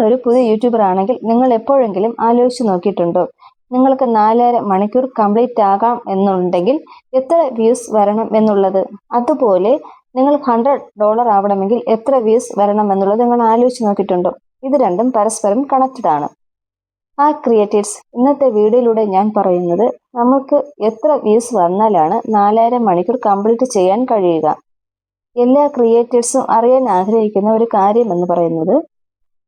നിങ്ങളൊരു പുതിയ യൂട്യൂബർ ആണെങ്കിൽ നിങ്ങൾ എപ്പോഴെങ്കിലും ആലോചിച്ച് നോക്കിയിട്ടുണ്ടോ? നിങ്ങൾക്ക് നാലര മണിക്കൂർ കംപ്ലീറ്റ് ആകാം എന്നുണ്ടെങ്കിൽ എത്ര വ്യൂസ് വരണം എന്നുള്ളത്? അതുപോലെ നിങ്ങൾ ഹൺഡ്രഡ് ഡോളർ ആവണമെങ്കിൽ എത്ര വ്യൂസ് വരണം എന്നുള്ളത് നിങ്ങൾ ആലോചിച്ച് നോക്കിയിട്ടുണ്ടോ? ഇത് രണ്ടും പരസ്പരം കണക്റ്റഡ് ആണ്. ആ ക്രിയേറ്റീവ്സ് ഇന്നത്തെ വീഡിയോയിലൂടെ ഞാൻ പറയുന്നത് നമുക്ക് എത്ര വ്യൂസ് വന്നാലാണ് നാലായിരം മണിക്കൂർ കംപ്ലീറ്റ് ചെയ്യാൻ കഴിയുക. എല്ലാ ക്രിയേറ്റീവ്സും അറിയാൻ ആഗ്രഹിക്കുന്ന ഒരു കാര്യം എന്ന് പറയുന്നത്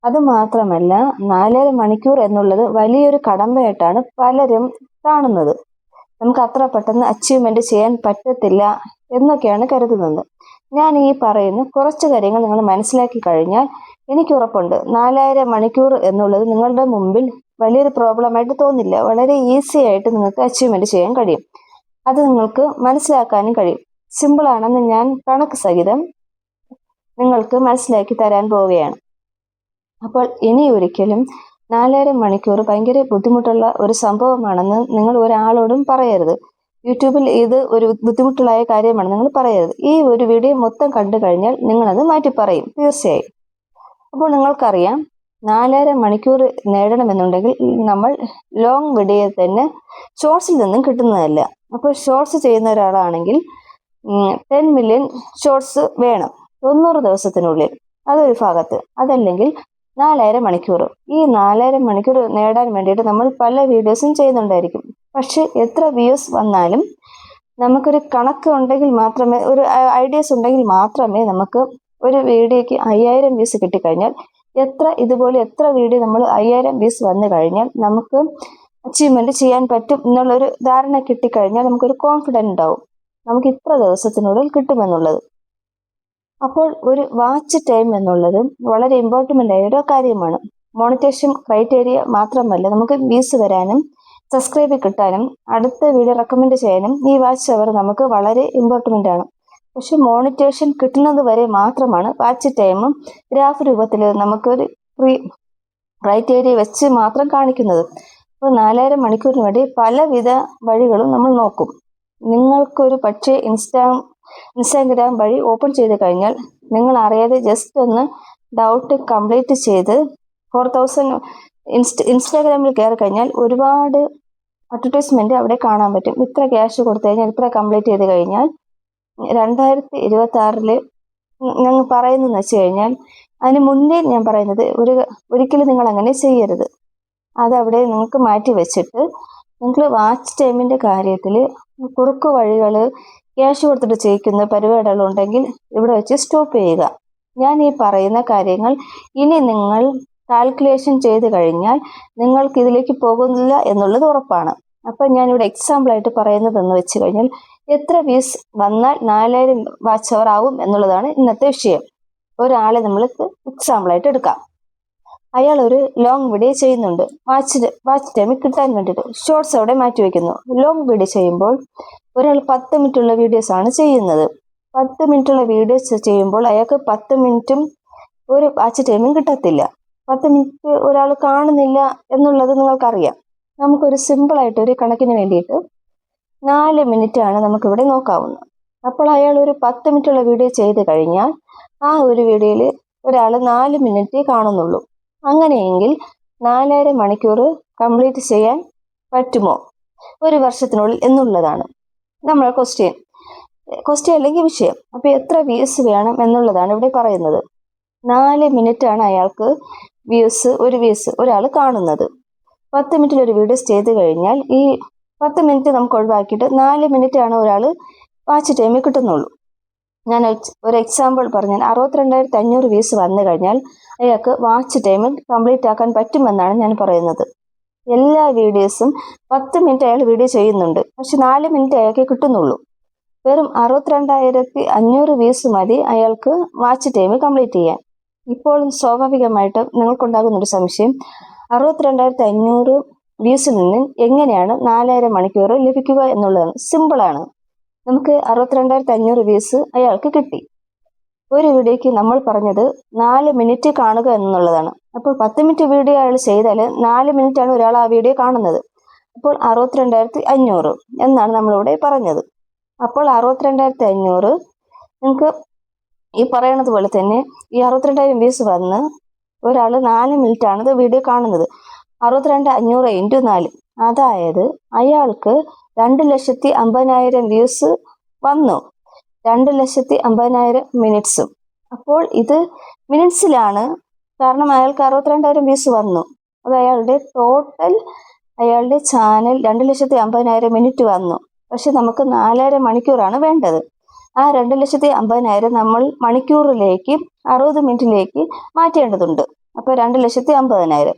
അത് മാത്രമല്ല നാലര മണിക്കൂർ എന്നുള്ളത് വലിയൊരു കടമ്പയായിട്ടാണ് പലരും കാണുന്നത്. നമുക്ക് അത്ര പെട്ടെന്ന് അച്ചീവ്മെന്റ് ചെയ്യാൻ പറ്റത്തില്ല എന്നൊക്കെയാണ് കരുതുന്നത്. ഞാൻ ഈ പറയുന്ന കുറച്ച് കാര്യങ്ങൾ നിങ്ങൾ മനസ്സിലാക്കി കഴിഞ്ഞാൽ എനിക്ക് ഉറപ്പുണ്ട്. നാലായിരം മണിക്കൂർ എന്നുള്ളത് നിങ്ങളുടെ മുമ്പിൽ വലിയൊരു പ്രോബ്ലമായിട്ട് തോന്നില്ല. വളരെ ഈസി ആയിട്ട് നിങ്ങൾക്ക് അച്ചീവ്മെന്റ് ചെയ്യാൻ കഴിയും. അത് നിങ്ങൾക്ക് മനസ്സിലാക്കാനും കഴിയും. സിമ്പിൾ ആണെന്ന് ഞാൻ കണക്ക് സഹിതം നിങ്ങൾക്ക് മനസ്സിലാക്കി തരാൻ പോവുകയാണ്. അപ്പോൾ ഇനി ഒരിക്കലും നാലര മണിക്കൂർ ഭയങ്കര ബുദ്ധിമുട്ടുള്ള ഒരു സംഭവമാണെന്ന് നിങ്ങൾ ഒരാളോടും പറയരുത്. യൂട്യൂബിൽ ഇത് ഒരു ബുദ്ധിമുട്ടുള്ള കാര്യമാണ് നിങ്ങൾ പറയരുത്. ഈ ഒരു വീഡിയോ മൊത്തം കണ്ടു കഴിഞ്ഞാൽ നിങ്ങളത് മാറ്റി പറയും. തീർച്ചയായും. അപ്പോൾ നിങ്ങൾക്കറിയാം നാലര മണിക്കൂർ നേടണമെന്നുണ്ടെങ്കിൽ നമ്മൾ ലോങ് വീഡിയോ തന്നെ ഷോർട്സിൽ നിന്നും കിട്ടുന്നതല്ല. അപ്പോൾ ഷോർട്സ് ചെയ്യുന്ന ഒരാളാണെങ്കിൽ ടെൻ മില്യൺ ഷോർട്സ് വേണം. തൊണ്ണൂറ് ദിവസത്തിനുള്ളിൽ. അതൊരു ഭാഗത്ത്. അതല്ലെങ്കിൽ നാലര മണിക്കൂർ. ഈ നാലര മണിക്കൂർ നേടാൻ വേണ്ടിയിട്ട് നമ്മൾ പല വീഡിയോസും ചെയ്യുന്നുണ്ടായിരിക്കും. പക്ഷെ എത്ര വ്യൂസ് വന്നാലും നമുക്കൊരു കണക്ക് ഉണ്ടെങ്കിൽ മാത്രമേ ഒരു ഐഡിയസ് ഉണ്ടെങ്കിൽ മാത്രമേ നമുക്ക് ഒരു വീഡിയോക്ക് അയ്യായിരം വ്യൂസ് കിട്ടിക്കഴിഞ്ഞാൽ എത്ര ഇതുപോലെ എത്ര വീഡിയോ നമ്മൾ അയ്യായിരം വ്യൂസ് വന്നു കഴിഞ്ഞാൽ നമുക്ക് അച്ചീവ്മെന്റ് ചെയ്യാൻ പറ്റും എന്നുള്ളൊരു ധാരണ കിട്ടിക്കഴിഞ്ഞാൽ നമുക്കൊരു കോൺഫിഡന്റ് ഉണ്ടാവും. നമുക്ക് ഇത്ര ദിവസത്തിനുള്ളിൽ കിട്ടുമെന്നുള്ളത്. അപ്പോൾ ഒരു വാച്ച് ടൈം എന്നുള്ളത് വളരെ ഇമ്പോർട്ടന്റ് ആയ ഒരു കാര്യമാണ്. മോണിറ്റേഷൻ ക്രൈറ്റീരിയ മാത്രമല്ല നമുക്ക് വ്യൂസ് വരാനും സബ്സ്ക്രൈബ് കിട്ടാനും അടുത്ത വീഡിയോ റെക്കമെൻഡ് ചെയ്യാനും ഈ വാച്ച് അവർ നമുക്ക് വളരെ ഇമ്പോർട്ടന്റ് ആണ്. പക്ഷെ മോണിറ്റേഷൻ കിട്ടുന്നത് വരെ മാത്രമാണ് വാച്ച് ടൈമും ഗ്രാഫ് രൂപത്തിൽ നമുക്കൊരു ഫ്രീ ക്രൈറ്റീരിയ വെച്ച് മാത്രം കാണിക്കുന്നത്. അപ്പോൾ നാലായിരം മണിക്കൂറിന് വേണ്ടി പലവിധ വഴികളും നമ്മൾ നോക്കും. നിങ്ങൾക്കൊരു പക്ഷേ ഇൻസ്റ്റാ ഇൻസ്റ്റാഗ്രാം വഴി ഓപ്പൺ ചെയ്ത് കഴിഞ്ഞാൽ നിങ്ങൾ അറിയാതെ ജസ്റ്റ് ഒന്ന് ഡൗട്ട് കംപ്ലീറ്റ് ചെയ്ത് ഫോർ തൗസൻഡ് ഇൻസ്റ്റ ഇൻസ്റ്റാഗ്രാമിൽ കയറി കഴിഞ്ഞാൽ ഒരുപാട് അഡ്വർടൈസ്മെന്റ് അവിടെ കാണാൻ പറ്റും. ഇത്ര ക്യാഷ് കൊടുത്തു കഴിഞ്ഞാൽ ഇത്ര കംപ്ലീറ്റ് ചെയ്ത് കഴിഞ്ഞാൽ രണ്ടായിരത്തി ഇരുപത്തി ആറിൽ ഞങ്ങൾ പറയുന്നതെന്ന് വെച്ച് കഴിഞ്ഞാൽ അതിന് മുന്നേ ഞാൻ പറയുന്നത് ഒരു ഒരിക്കലും നിങ്ങൾ അങ്ങനെ ചെയ്യരുത്. അതവിടെ നിങ്ങൾക്ക് മാറ്റി വെച്ചിട്ട് നിങ്ങൾ വാച്ച് ടൈമിന്റെ കാര്യത്തിൽ കുറുക്കു വഴികൾ ക്യാഷ് കൊടുത്തിട്ട് ചെയ്യിക്കുന്ന പരിപാടികൾ ഉണ്ടെങ്കിൽ ഇവിടെ വെച്ച് സ്റ്റോപ്പ് ചെയ്യുക. ഞാൻ ഈ പറയുന്ന കാര്യങ്ങൾ ഇനി നിങ്ങൾ കാൽക്കുലേഷൻ ചെയ്ത് കഴിഞ്ഞാൽ നിങ്ങൾക്ക് ഇതിലേക്ക് പോകുന്നില്ല എന്നുള്ളത് ഉറപ്പാണ്. അപ്പം ഞാനിവിടെ എക്സാമ്പിൾ ആയിട്ട് പറയുന്നതെന്ന് വെച്ച് കഴിഞ്ഞാൽ എത്ര വ്യൂസ് വന്നാൽ നാലായിരം വാച്ച് അവർ ആവും എന്നുള്ളതാണ് ഇന്നത്തെ വിഷയം. ഒരാളെ നമ്മൾ എക്സാമ്പിൾ ആയിട്ട് എടുക്കാം. അയാൾ ഒരു ലോങ് വീഡിയോ ചെയ്യുന്നുണ്ട് വാച്ച് വാച്ച് ടൈമിൽ കിട്ടാൻ വേണ്ടിയിട്ട് ഷോർട്സ് അവിടെ മാറ്റി വെക്കുന്നു. ലോങ് വീഡിയോ ചെയ്യുമ്പോൾ ഒരാൾ പത്ത് മിനിറ്റുള്ള വീഡിയോസ് ആണ് ചെയ്യുന്നത്. പത്ത് മിനിറ്റുള്ള വീഡിയോസ് ചെയ്യുമ്പോൾ അയാൾക്ക് പത്ത് മിനിറ്റും ഒരു വാച്ച് ടൈമും കിട്ടത്തില്ല. പത്ത് മിനിറ്റ് ഒരാൾ കാണുന്നില്ല എന്നുള്ളത് നിങ്ങൾക്കറിയാം. നമുക്കൊരു സിമ്പിൾ ആയിട്ട് ഒരു കണക്കിന് വേണ്ടിയിട്ട് നാല് മിനിറ്റ് ആണ് നമുക്കിവിടെ നോക്കാവുന്നത്. അപ്പോൾ അയാൾ ഒരു പത്ത് മിനിറ്റുള്ള വീഡിയോ ചെയ്ത് കഴിഞ്ഞാൽ ആ ഒരു വീഡിയോയിൽ ഒരാൾ നാല് മിനിറ്റ് കാണുന്നുള്ളൂ. അങ്ങനെയെങ്കിൽ നാലര മണിക്കൂർ കംപ്ലീറ്റ് ചെയ്യാൻ പറ്റുമോ? ഒരു വർഷത്തിനുള്ളിൽ എന്നുള്ളതാണ്. നമ്മളെ ക്വസ്റ്റ്യൻ ക്വസ്റ്റ്യൻ അല്ലെങ്കിൽ വിഷയം. അപ്പോൾ എത്ര വ്യൂസ് വേണം എന്നുള്ളതാണ് ഇവിടെ പറയുന്നത്. നാല് മിനിറ്റ് ആണ് അയാൾക്ക് വ്യൂസ് ഒരു വ്യൂസ് ഒരാൾ കാണുന്നത്. പത്ത് മിനിറ്റിൽ ഒരു വീഡിയോസ് ചെയ്ത് കഴിഞ്ഞാൽ ഈ പത്ത് മിനിറ്റ് നമുക്ക് ഒഴിവാക്കിയിട്ട് നാല് മിനിറ്റ് ആണ് ഒരാൾ വാച്ച് ടൈമിൽ കിട്ടുന്നുള്ളൂ. ഞാൻ ഒരു എക്സാമ്പിൾ പറഞ്ഞാൽ അറുപത്തിരണ്ടായിരത്തി അഞ്ഞൂറ് വ്യൂസ് വന്നു കഴിഞ്ഞാൽ അയാൾക്ക് വാച്ച് ടൈമിൽ കംപ്ലീറ്റ് ആക്കാൻ പറ്റുമെന്നാണ് ഞാൻ പറയുന്നത്. എല്ലാ വീഡിയോസും പത്ത് മിനിറ്റ് അയാൾ വീഡിയോ ചെയ്യുന്നുണ്ട്. പക്ഷെ നാല് മിനിറ്റ് അയാൾക്ക് കിട്ടുന്നുള്ളൂ. വെറും അറുപത്തിരണ്ടായിരത്തി അഞ്ഞൂറ് വ്യൂസ് മതി അയാൾക്ക് വാച്ച് ടൈം കംപ്ലീറ്റ് ചെയ്യാൻ. ഇപ്പോഴും സ്വാഭാവികമായിട്ട് നിങ്ങൾക്കുണ്ടാകുന്ന ഒരു സംശയം. അറുപത്തിരണ്ടായിരത്തി അഞ്ഞൂറ് വ്യൂസിൽ നിന്ന് എങ്ങനെയാണ് നാലായിരം മണിക്കൂർ ലഭിക്കുക എന്നുള്ളതാണ്. സിമ്പിളാണ് നമുക്ക് അറുപത്തിരണ്ടായിരത്തി അഞ്ഞൂറ് വ്യൂസ് അയാൾക്ക് കിട്ടി. ഒരു വീഡിയോയ്ക്ക് നമ്മൾ പറഞ്ഞത് നാല് മിനിറ്റ് കാണുക എന്നുള്ളതാണ്. അപ്പോൾ പത്ത് മിനിറ്റ് വീഡിയോ അയാൾ ചെയ്താൽ നാല് മിനിറ്റ് ആണ് ഒരാൾ ആ വീഡിയോ കാണുന്നത്. അപ്പോൾ അറുപത്തിരണ്ടായിരത്തി അഞ്ഞൂറ് എന്നാണ് നമ്മളിവിടെ പറഞ്ഞത്. അപ്പോൾ അറുപത്തിരണ്ടായിരത്തി അഞ്ഞൂറ് നിങ്ങൾക്ക് ഈ പറയണത് പോലെ തന്നെ ഈ അറുപത്തിരണ്ടായിരം വ്യൂസ് വന്ന് ഒരാൾ നാല് മിനിറ്റ് ആണ് വീഡിയോ കാണുന്നത്. അറുപത്തിരണ്ട് അഞ്ഞൂറ് ഇന്റു നാല്. അതായത് അയാൾക്ക് രണ്ട് ലക്ഷത്തി അമ്പതിനായിരം വ്യൂസ് വന്നു. രണ്ട് ലക്ഷത്തി അമ്പതിനായിരം മിനിറ്റ്സും. അപ്പോൾ ഇത് മിനിറ്റ്സിലാണ്. കാരണം അയാൾക്ക് അറുപത്തിരണ്ടായിരം വ്യൂസ് വന്നു. അത് അയാളുടെ ടോട്ടൽ അയാളുടെ ചാനൽ രണ്ട് ലക്ഷത്തി അമ്പതിനായിരം മിനിറ്റ് വന്നു. പക്ഷെ നമുക്ക് നാലായിരം മണിക്കൂറാണ് വേണ്ടത്. ആ രണ്ട് ലക്ഷത്തി അമ്പതിനായിരം നമ്മൾ മണിക്കൂറിലേക്ക് അറുപത് മിനിറ്റിലേക്ക് മാറ്റേണ്ടതുണ്ട്. അപ്പോൾ രണ്ട് ലക്ഷത്തി അമ്പതിനായിരം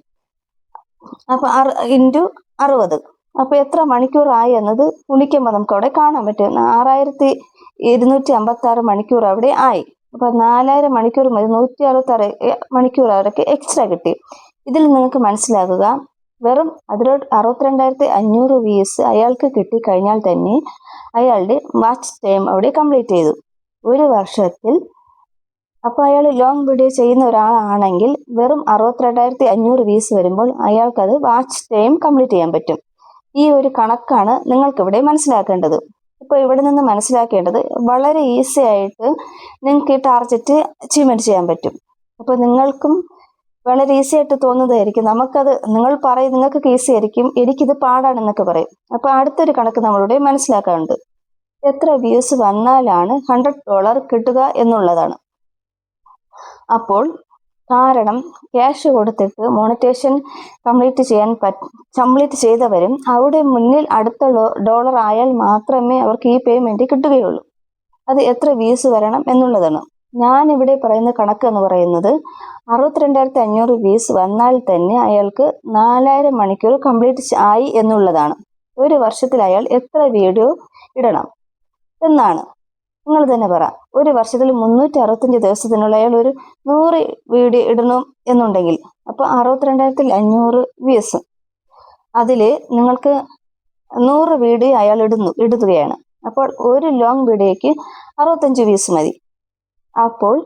അപ്പോൾ ഇന്റു അറുപത്. അപ്പോൾ എത്ര മണിക്കൂറായി എന്നത് ഗുണിക്കുമ്പോൾ നമുക്ക് അവിടെ കാണാൻ പറ്റും. ആറായിരത്തി ഇരുന്നൂറ്റി അമ്പത്തി ആറ് മണിക്കൂർ അവിടെ ആയി. അപ്പൊ നാലായിരം മണിക്കൂർ മതി നൂറ്റി അറുപത്തി ആറ് മണിക്കൂർ അവർക്ക് എക്സ്ട്രാ കിട്ടി. ഇതിൽ നിങ്ങൾക്ക് മനസ്സിലാകുക വെറും അതിലോട്ട് അറുപത്തിരണ്ടായിരത്തി അഞ്ഞൂറ് വ്യൂസ് അയാൾക്ക് കിട്ടി കഴിഞ്ഞാൽ തന്നെ അയാളുടെ വാച്ച് ടൈം അവിടെ കംപ്ലീറ്റ് ചെയ്തു. ഒരു വർഷത്തിൽ അപ്പോൾ അയാൾ ലോങ് വീഡിയോ ചെയ്യുന്ന ഒരാളാണെങ്കിൽ വെറും അറുപത്തിരണ്ടായിരത്തി അഞ്ഞൂറ് വീസ് വരുമ്പോൾ അയാൾക്കത് വാച്ച് ടൈം കംപ്ലീറ്റ് ചെയ്യാൻ പറ്റും. ഈ ഒരു കണക്കാണ് നിങ്ങൾക്കിവിടെ മനസ്സിലാക്കേണ്ടത്. ഇപ്പോൾ ഇവിടെ നിന്ന് മനസ്സിലാക്കേണ്ടത് വളരെ ഈസി ആയിട്ട് നിങ്ങൾക്ക് ഈ ടാർഗറ്റ് അച്ചീവ്മെന്റ് ചെയ്യാൻ പറ്റും. അപ്പോൾ നിങ്ങൾക്കും വളരെ ഈസി ആയിട്ട് തോന്നുന്നതായിരിക്കും. നമുക്കത് നിങ്ങൾ പറയും നിങ്ങൾക്ക് ഈസി ആയിരിക്കും. എനിക്കിത് പാടാണെന്നൊക്കെ പറയും. അപ്പോൾ അടുത്തൊരു കണക്ക് നമ്മളിവിടെ മനസ്സിലാക്കാറുണ്ട് എത്ര വ്യൂസ് വന്നാലാണ് ഹൺഡ്രഡ് ഡോളർ കിട്ടുക എന്നുള്ളതാണ്. അപ്പോൾ കാരണം ക്യാഷ് കൊടുത്തിട്ട് മോണിറ്റേഷൻ കംപ്ലീറ്റ് ചെയ്യാൻ കംപ്ലീറ്റ് ചെയ്തവരും അവിടെ മുന്നിൽ അടുത്ത ഡോളർ ആയാൽ മാത്രമേ അവർക്ക് ഈ പേയ്മെന്റ് കിട്ടുകയുള്ളൂ. അത് എത്ര വീസ് വരണം എന്നുള്ളതാണ്. ഞാൻ ഇവിടെ പറയുന്ന കണക്ക് എന്ന് പറയുന്നത് അറുപത്തിരണ്ടായിരത്തി അഞ്ഞൂറ് വീസ് വന്നാൽ തന്നെ അയാൾക്ക് നാലായിരം മണിക്കൂർ കംപ്ലീറ്റ് ആയി എന്നുള്ളതാണ്. ഒരു വർഷത്തിൽ അയാൾ എത്ര വീഡിയോ ഇടണം? എന്നാണ്. നിങ്ങൾ തന്നെ പറ. ഒരു വർഷത്തിൽ മുന്നൂറ്റി അറുപത്തഞ്ച് ദിവസത്തിനുള്ള അയാൾ ഒരു നൂറ് വീഡിയോ ഇടണം എന്നുണ്ടെങ്കിൽ. അപ്പോൾ അറുപത്തിരണ്ടായിരത്തിൽ അഞ്ഞൂറ് വ്യൂസ് അതിൽ നിങ്ങൾക്ക് നൂറ് വീഡിയോ അയാൾ ഇടുന്നു ഇടുകയാണ്. അപ്പോൾ ഒരു ലോങ് വീഡിയോയ്ക്ക് അറുപത്തഞ്ച് വ്യൂസ് മതി. അപ്പോൾ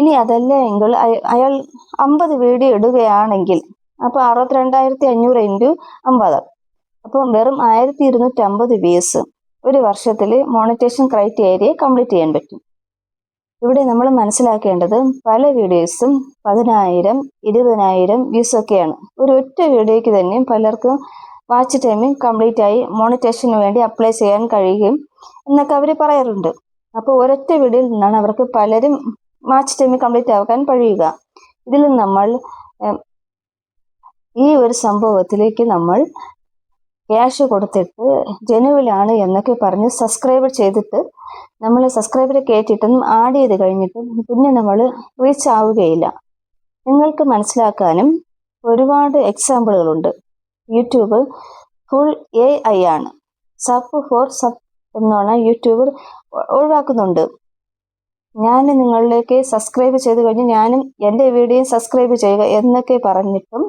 ഇനി അതല്ല എങ്കിൽ അയാൾ അമ്പത് വീഡിയോ ഇടുകയാണെങ്കിൽ അപ്പോൾ അറുപത്തിരണ്ടായിരത്തി അഞ്ഞൂറ് ഇന്റു അമ്പത്. അപ്പം വെറും ആയിരത്തി ഇരുന്നൂറ്റി അമ്പത് വ്യൂസ് ഒരു വർഷത്തിൽ മോണിറ്റേഷൻ ക്രൈറ്റീരിയ കംപ്ലീറ്റ് ചെയ്യാൻ പറ്റും. ഇവിടെ നമ്മൾ മനസ്സിലാക്കേണ്ടത് പല വീഡിയോസും പതിനായിരം ഇരുപതിനായിരം വ്യൂസ് ഒക്കെയാണ്. ഒരു ഒറ്റ വീഡിയോയ്ക്ക് തന്നെ പലർക്കും വാച്ച് ടൈമിംഗ് കംപ്ലീറ്റ് ആയി മോണിറ്റേഷന് വേണ്ടി അപ്ലൈ ചെയ്യാൻ കഴിയുകയും എന്നൊക്കെ അവർ പറയാറുണ്ട്. അപ്പോൾ ഒരൊറ്റ വീഡിയോയിൽ നിന്നാണ് അവർക്ക് പലരും വാച്ച് ടൈമിംഗ് കംപ്ലീറ്റ് ആക്കാൻ കഴിയുക ഇതിൽ നമ്മൾ ഈ ഒരു സംഭവത്തിലേക്ക് നമ്മൾ ക്യാഷ് കൊടുത്തിട്ട് ജനുവിലാണ് എന്നൊക്കെ പറഞ്ഞ് സബ്സ്ക്രൈബ് ചെയ്തിട്ട് നമ്മൾ സബ്സ്ക്രൈബർ കയറ്റിയിട്ടും ആഡ് ചെയ്ത് കഴിഞ്ഞിട്ടും പിന്നെ നമ്മൾ റീച്ച് ആവുകയില്ല. നിങ്ങൾക്ക് മനസ്സിലാക്കാനും ഒരുപാട് എക്സാമ്പിളുകളുണ്ട് യൂട്യൂബ് ഫുൾ എ ഐ ആണ്. സബ് ഫോർ സബ് എന്നാണ് യൂട്യൂബ് ഒഴിവാക്കുന്നുണ്ട്. ഞാൻ നിങ്ങളിലേക്ക് സബ്സ്ക്രൈബ് ചെയ്ത് കഴിഞ്ഞ് ഞാനും എന്റെ വീഡിയോയും സബ്സ്ക്രൈബ് ചെയ്യുക എന്നൊക്കെ പറഞ്ഞിട്ടും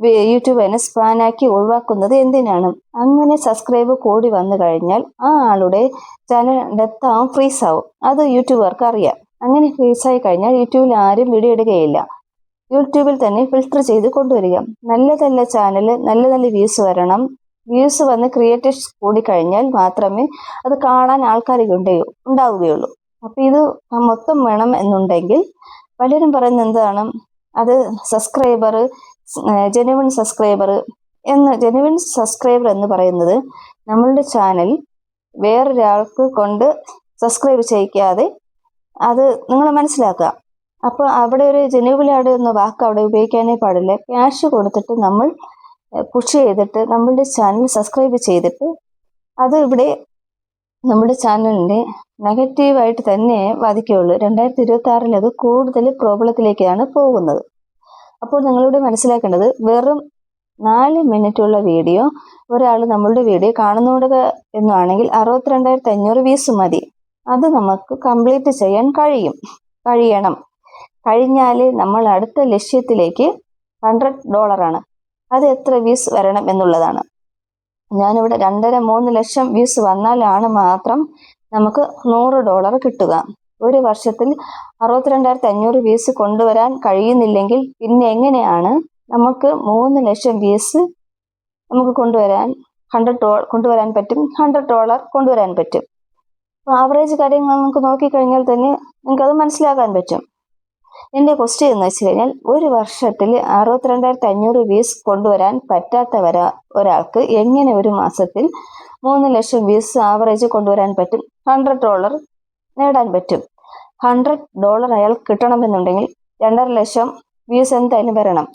യൂട്യൂബ് അതിനെ സ്പാനാക്കി ഒഴിവാക്കുന്നത് എന്തിനാണ്? അങ്ങനെ സബ്സ്ക്രൈബ് കൂടി വന്നു കഴിഞ്ഞാൽ ആ ആളുടെ ചാനൽ ഡെത്ത് ആവും ഫ്രീസ് ആവും. അത് യൂട്യൂബർക്ക് അറിയാം. അങ്ങനെ ഫ്രീസ് ആയി കഴിഞ്ഞാൽ യൂട്യൂബിൽ ആരും വീഡിയോ ഇടുകയില്ല. യൂട്യൂബിൽ തന്നെ ഫിൽട്ടർ ചെയ്ത് കൊണ്ടുവരിക. നല്ല നല്ല ചാനൽ നല്ല നല്ല വ്യൂസ് വരണം. വ്യൂസ് വന്ന് ക്രിയേറ്റേഴ്സ് കൂടിക്കഴിഞ്ഞാൽ മാത്രമേ അത് കാണാൻ ആൾക്കാർ ഉണ്ടാവുകയുള്ളൂ. അപ്പം ഇത് മൊത്തം വേണം എന്നുണ്ടെങ്കിൽ പലരും പറയുന്നത് എന്താണ്? അത് സബ്സ്ക്രൈബർ ജെനുവൻ സബ്സ്ക്രൈബർ എന്ന് ജെനുവിൻ സബ്സ്ക്രൈബർ എന്ന് പറയുന്നത് നമ്മളുടെ ചാനൽ വേറൊരാൾക്ക് കൊണ്ട് സബ്സ്ക്രൈബ് ചെയ്യിക്കാതെ അത് നിങ്ങൾ മനസ്സിലാക്കുക. അപ്പോൾ അവിടെ ഒരു ജനുവിലാട് എന്ന വാക്ക് അവിടെ ഉപയോഗിക്കാനേ പാടില്ല. ക്യാഷ് കൊടുത്തിട്ട് നമ്മൾ പുഷ് ചെയ്തിട്ട് നമ്മളുടെ ചാനൽ സബ്സ്ക്രൈബ് ചെയ്തിട്ട് അത് ഇവിടെ നമ്മുടെ ചാനലിനെ നെഗറ്റീവായിട്ട് തന്നെ ബാധിക്കുകയുള്ളൂ. രണ്ടായിരത്തി ഇരുപത്തി ആറിൽ അത് കൂടുതൽ പ്രോബ്ലത്തിലേക്കാണ് പോകുന്നത്. അപ്പോൾ നിങ്ങളിവിടെ മനസ്സിലാക്കേണ്ടത് വെറും നാല് മിനിറ്റുള്ള വീഡിയോ ഒരാൾ നമ്മളുടെ വീഡിയോ കാണുന്നുണ്ട് എന്നാണെങ്കിൽ അറുപത്തിരണ്ടായിരത്തി അഞ്ഞൂറ് വ്യൂസ് മതി. അത് നമുക്ക് കംപ്ലീറ്റ് ചെയ്യാൻ കഴിയും. കഴിയണം. കഴിഞ്ഞാൽ നമ്മൾ അടുത്ത ലക്ഷ്യത്തിലേക്ക് ഹൺഡ്രഡ് ഡോളറാണ് അത് എത്ര വ്യൂസ് വരണം എന്നുള്ളതാണ്. ഞാനിവിടെ രണ്ടര മൂന്ന് ലക്ഷം വ്യൂസ് വന്നാലാണ് മാത്രം നമുക്ക് നൂറ് ഡോളർ കിട്ടുക. ഒരു വർഷത്തിൽ അറുപത്തിരണ്ടായിരത്തി അഞ്ഞൂറ് വീസ് കൊണ്ടുവരാൻ കഴിയുന്നില്ലെങ്കിൽ പിന്നെ എങ്ങനെയാണ് നമുക്ക് മൂന്ന് ലക്ഷം വീസ് നമുക്ക് കൊണ്ടുവരാൻ ഹൺഡ്രഡ് ഡോ കൊണ്ടുവരാൻ പറ്റും ഹൺഡ്രഡ് ഡോളർ കൊണ്ടുവരാൻ പറ്റും. ആവറേജ് കാര്യങ്ങൾ നമുക്ക് നോക്കിക്കഴിഞ്ഞാൽ തന്നെ നിങ്ങൾക്കത് മനസ്സിലാക്കാൻ പറ്റും. എന്റെ ക്വസ്റ്റ്യൻ എന്ന് വെച്ച് കഴിഞ്ഞാൽ ഒരു വർഷത്തിൽ അറുപത്തിരണ്ടായിരത്തി അഞ്ഞൂറ് വീസ് കൊണ്ടുവരാൻ പറ്റാത്തവര ഒരാൾക്ക് എങ്ങനെ ഒരു മാസത്തിൽ മൂന്ന് ലക്ഷം വീസ് ആവറേജ് കൊണ്ടുവരാൻ പറ്റും? ഹൺഡ്രഡ് ഡോളർ നേടാൻ പറ്റും. ഹൺഡ്രഡ് ഡോളർ അയാൾ കിട്ടണമെന്നുണ്ടെങ്കിൽ രണ്ടര ലക്ഷം വ്യൂസ് എന്തായാലും വരണം.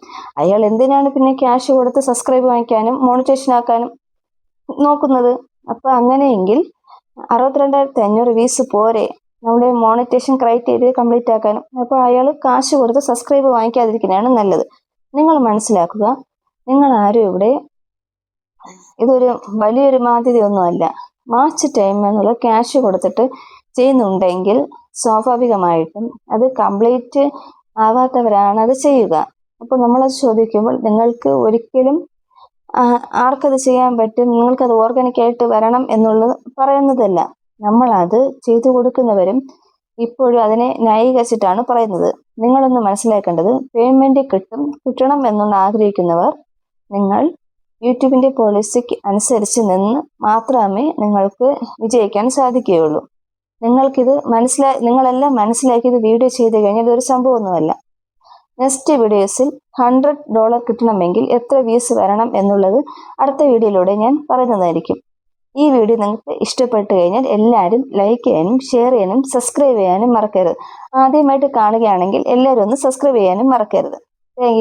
അയാൾ എന്തിനാണ് പിന്നെ ക്യാഷ് കൊടുത്ത് സബ്സ്ക്രൈബ് വാങ്ങിക്കാനും മോണിറ്റേഷൻ ആക്കാനും നോക്കുന്നത്? അപ്പോൾ അങ്ങനെയെങ്കിൽ അറുപത്തിരണ്ടായിരത്തി അഞ്ഞൂറ് വ്യൂസ് പോരെ. നമ്മുടെ മോണിറ്റേഷൻ ക്രൈറ്റീരിയ കംപ്ലീറ്റ് ആക്കാനും. അപ്പോൾ അയാൾ കാശ് കൊടുത്ത് സബ്സ്ക്രൈബ് വാങ്ങിക്കാതിരിക്കുന്നതാണ് നല്ലത്. നിങ്ങൾ മനസ്സിലാക്കുക നിങ്ങൾ ആരും ഇവിടെ ഇതൊരു വലിയൊരു ബാധ്യതയൊന്നുമല്ല മാച്ച് ടൈം എന്നുള്ള ക്യാഷ് കൊടുത്തിട്ട് ചെയ്യുന്നുണ്ടെങ്കിൽ സ്വാഭാവികമായിട്ടും അത് കംപ്ലീറ്റ് ആവാത്തവരാണ് അത് ചെയ്യുക. അപ്പോൾ നമ്മളത് ചോദിക്കുമ്പോൾ നിങ്ങൾക്ക് ഒരിക്കലും ആർക്കത് ചെയ്യാൻ പറ്റും നിങ്ങൾക്കത് ഓർഗാനിക്കായിട്ട് വരണം എന്നുള്ളത് പറയുന്നതല്ല. നമ്മളത് ചെയ്തു കൊടുക്കുന്നവരും ഇപ്പോഴും അതിനെ ന്യായീകരിച്ചിട്ടാണ് പറയുന്നത്. നിങ്ങളൊന്ന് മനസ്സിലാക്കേണ്ടത് പേയ്മെന്റ് കിട്ടും കിട്ടണം എന്നൊന്ന് ആഗ്രഹിക്കുന്നവർ നിങ്ങൾ യൂട്യൂബിന്റെ പോളിസിക്ക് അനുസരിച്ച് നിന്ന് മാത്രമേ നിങ്ങൾക്ക് വിജയിക്കാൻ സാധിക്കുകയുള്ളൂ. നിങ്ങൾക്കിത് മനസ്സിലാ നിങ്ങളെല്ലാം മനസ്സിലാക്കിയത് വീഡിയോ ചെയ്ത് കഴിഞ്ഞാൽ ഇതൊരു സംഭവമൊന്നുമല്ല. നെക്സ്റ്റ് വീഡിയോസിൽ ഹൺഡ്രഡ് ഡോളർ കിട്ടണമെങ്കിൽ എത്ര വ്യൂസ് വരണം എന്നുള്ളത് അടുത്ത വീഡിയോയിലൂടെ ഞാൻ പറയുന്നതായിരിക്കും. ഈ വീഡിയോ നിങ്ങൾക്ക് ഇഷ്ടപ്പെട്ട് കഴിഞ്ഞാൽ എല്ലാവരും ലൈക്ക് ചെയ്യാനും ഷെയർ ചെയ്യാനും സബ്സ്ക്രൈബ് ചെയ്യാനും മറക്കരുത്. ആദ്യമായിട്ട് കാണുകയാണെങ്കിൽ എല്ലാവരും ഒന്ന് സബ്സ്ക്രൈബ് ചെയ്യാനും മറക്കരുത്. താങ്ക്